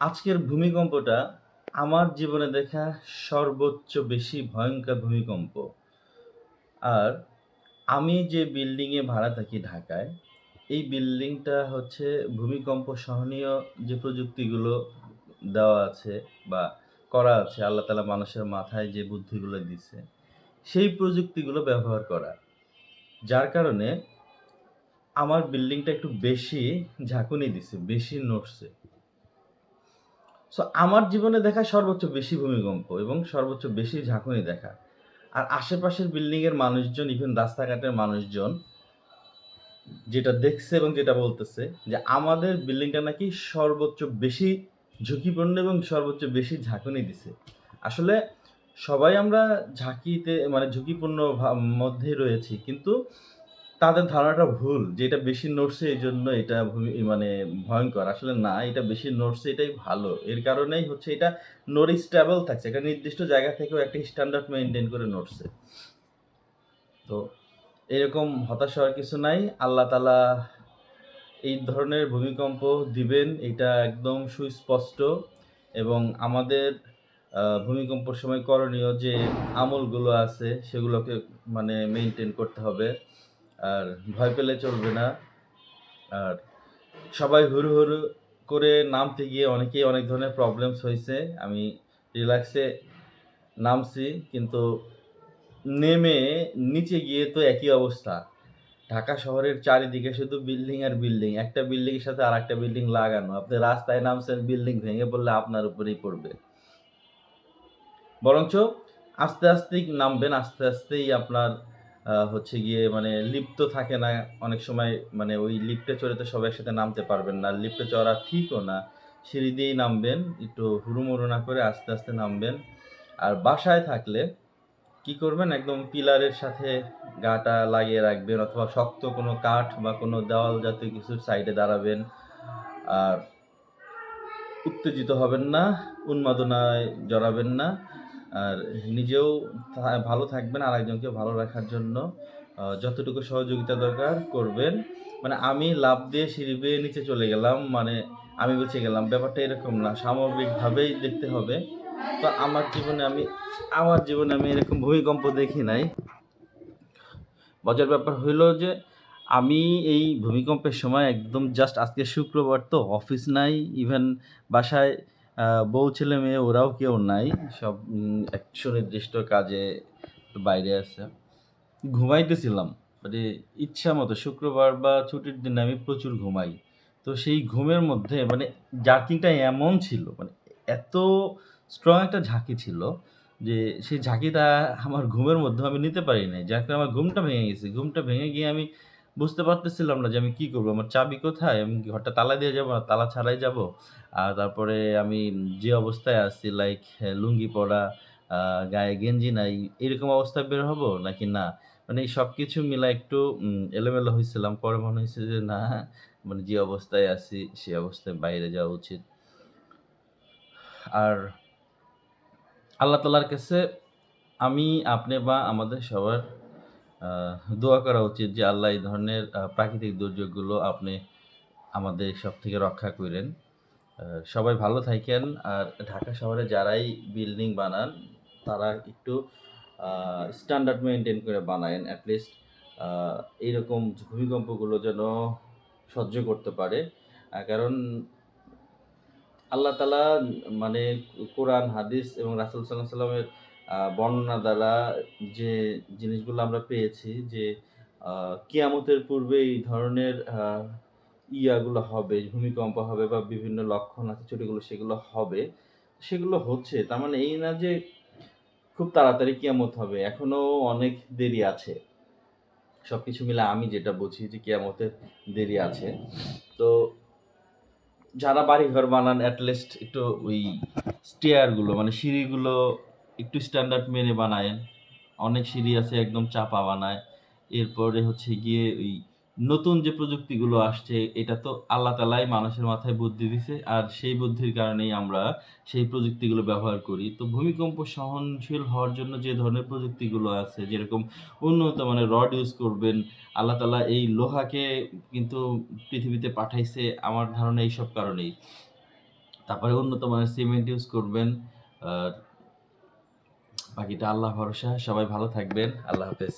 আজকের ভূমিকম্পটা আমার জীবনে দেখা সর্বোচ্চ বেশি ভয়ঙ্কর ভূমিকম্প। আর আমি যে বিল্ডিংয়ে ভাড়া থাকি ঢাকায়, এই বিল্ডিংটা হচ্ছে ভূমিকম্প সহনীয় যে প্রযুক্তিগুলো দেওয়া আছে বা করা আছে আল্লাহ তাআলা মানুষের মাথায় যে বুদ্ধিগুলো দিছে, সেই প্রযুক্তিগুলো ব্যবহার করা। যার কারণে আমার বিল্ডিংটা একটু বেশি ঝাঁকুনি দিছে, বেশি নড়ছে। সো আমার জীবনে দেখা সর্বোচ্চ বেশি ভূমিকম্প এবং সর্বোচ্চ বেশি ঝাঁকুনি দেখা। আর আশেপাশের বিল্ডিং এর মানুষজন ইভেন রাস্তাঘাটের মানুষজন যেটা দেখছে এবং যেটা বলতেছে যে আমাদের বিল্ডিংটা নাকি সর্বোচ্চ বেশি ঝুঁকিপূর্ণ এবং সর্বোচ্চ বেশি ঝাঁকুনি দিছে। আসলে সবাই আমরা ঝাঁকিতে মানে ঝুঁকিপূর্ণ ভা মধ্যেই রয়েছি। কিন্তু তাদের ধারণাটা ভুল যে এটা বেশি নড়ছে এই জন্য এটা মানে ভয়ঙ্কর আসলে না, এটা বেশি নড়ছে এটাই ভালো। এর কারণেই হচ্ছে এটা নড়ে স্টেবল থাকছে। একটা নির্দিষ্ট জায়গা থেকেও একটা স্ট্যান্ডার্ড মেনটেন করে নড়ছে। তো এরকম হতাশ হওয়ার কিছু নাই। আল্লাহ তালা এই ধরনের ভূমিকম্প দিবেন এটা একদম সুস্পষ্ট এবং আমাদের ভূমিকম্পর সময় করণীয় যে আমলগুলো আছে সেগুলোকে মানে মেনটেন করতে হবে। আর ভয় পেলে চলবে না। আর সবাই হুড়, হুড় করে নামতে গিয়ে অনেকেই অনেক ধরনের প্রবলেমস হয়েছে আমি রিল্যাক্সে নামছি কিন্তু নেমে নিচে গিয়ে তো একই অবস্থা। ঢাকা শহরের চারিদিকে শুধু বিল্ডিং আর বিল্ডিং। একটা বিল্ডিংয়ের সাথে আরেকটা বিল্ডিং লাগানো। আপনি রাস্তায় নামছেন বিল্ডিং ভেঙে পড়লে আপনার উপরেই পড়বে। বরঞ্চ আস্তে, আস্তেই নামবেন। আস্তে, আস্তেই আপনার হচ্ছে গিয়ে মানে লিপ্ত থাকে না। অনেক সময় মানে ওই লিফটে চড়ে তো সবাই একসাথে নামতে পারবেন না। লিফটে চড়া ঠিকও না। সিঁড়ি দিয়েই নামবেন। একটু হুড়ুমুড়ু না করে আস্তে, আস্তে নামবেন। আর বাসায় থাকলে কি করবেন একদম পিলারের সাথে গাটা লাগিয়ে রাখবেন অথবা শক্ত কোনো কাঠ বা কোনো দেওয়াল জাতীয় কিছুর সাইডে দাঁড়াবেন। আর উত্তেজিত হবেন না, উন্মাদনায় জড়াবেন না। আর নিজেও ভালো থাকবেন, আরেকজনকে ভালো রাখার জন্য যতটুকু সহযোগিতা দরকার করবেন। মানে আমি লাফ দিয়ে সিঁড়ি বেয়ে নিচে চলে গেলাম, মানে আমি বেঁচে গেলাম। ব্যাপারটা এরকম না। সামগ্রিকভাবেই দেখতে হবে। তো আমার জীবনে আমি আমার জীবনে আমি এরকম ভূমিকম্প দেখি নাই। মজার ব্যাপার হইল যে আমি এই ভূমিকম্পের সময় একদম জাস্ট আজকে শুক্রবার তো অফিস নাই। ইভেন বাসায় বউ, ছেলে-মেয়ে ওরাও কেউ নাই। সব এক সুনির্দিষ্ট কাজে বাইরে আছে। ঘুমাইতেছিলাম। মানে ইচ্ছা মতো শুক্রবার বা ছুটির দিনে আমি প্রচুর ঘুমাই। তো সেই ঘুমের মধ্যে মানে জার্কিংটা এমন ছিল মানে এত স্ট্রং একটা ঝাঁকি ছিল যে সেই ঝাঁকিটা আমার ঘুমের মধ্যে আমি নিতে পারি নাই। যার কারণে আমার ঘুমটা ভেঙে গেছে। ঘুমটা ভেঙে গিয়ে আমি বুঝতে পারতেছিলাম না যে আমি কি করব? আমার চাবি কোথায়? আমি ঘরটা তালা দিয়ে যাব তালা ছাড়াই যাব? আর তারপরে আমি যে অবস্থায় আছি লাইক লুঙ্গি পরা, গায়ে গেঞ্জি নাই, এরকম অবস্থায় বের হব নাকি না? মানে এই সবকিছু মিলায় একটু এলোমেলো হয়েছিলাম পরে মনে হয়েছে যে না মানে যে অবস্থায় আছি সে অবস্থায় বাইরে যাওয়া উচিত। আর আল্লাহ তাআলার কাছে আমি, আপনি বা আমাদের সবার দোয়া করা উচিত যে আল্লাহ এই ধরনের প্রাকৃতিক দুর্যোগগুলো আপনি আমাদের সব থেকে রক্ষা কইরেন। আ সবাই ভালো থাইকেন। আর ঢাকা শহরে যারাই বিল্ডিং বানান তারা একটু স্ট্যান্ডার্ড মেইনটেইন করে বানায়েন। এট লিস্ট এইরকম ভূমিকম্পগুলো যেন সহ্য করতে পারে। কারণ আল্লাহ তাআলা মানে কোরআন, হাদিস এবং রাসূল ওয়াসাল্লামের আ বর্ণনা দ্বারা যে জিনিসগুলো আমরা পেয়েছি যে কিয়ামতের পূর্বে এই ধরনের ইয়াগুলো হবে, ভূমিকম্প হবে বা বিভিন্ন লক্ষণ আছে ছোটগুলো সেগুলো হবে। সেগুলো হচ্ছে। তার মানে এই না যে খুব তাড়াতাড়ি কিয়ামত হবে। এখনও অনেক দেরি আছে। সব কিছু মিলে আমি যেটা বুঝি যে কিয়ামতের দেরি আছে। তো যারা বাড়িঘর বানান অ্যাটলিস্ট একটু ওই স্টেয়ারগুলো মানে সিঁড়িগুলো একটু স্ট্যান্ডার্ড মেনে বানায়েন। অনেক আছে একদম চাপা বানায়। এরপরে হচ্ছে গিয়ে ওই নতুন যে প্রযুক্তিগুলো আসছে, এটা তো আল্লাহ তাআলাই মানুষের মাথায় বুদ্ধি দিছে। আর সেই বুদ্ধির কারণেই আমরা সেই প্রযুক্তিগুলো ব্যবহার করি। তো ভূমিকম্প সহনশীল হওয়ার জন্য যে ধরনের প্রযুক্তিগুলো আছে, যেরকম উন্নত মানের রড ইউজ করবেন। আল্লাহ তাআলা এই লোহাকে কিন্তু পৃথিবীতে পাঠাইছে আমার ধারণা এইসব কারণেই। তারপরে উন্নত মানের সিমেন্ট ইউজ করবেন, আর বাকিটা আল্লাহ ভরসা। সবাই ভালো থাকবেন। আল্লাহ হাফেজ।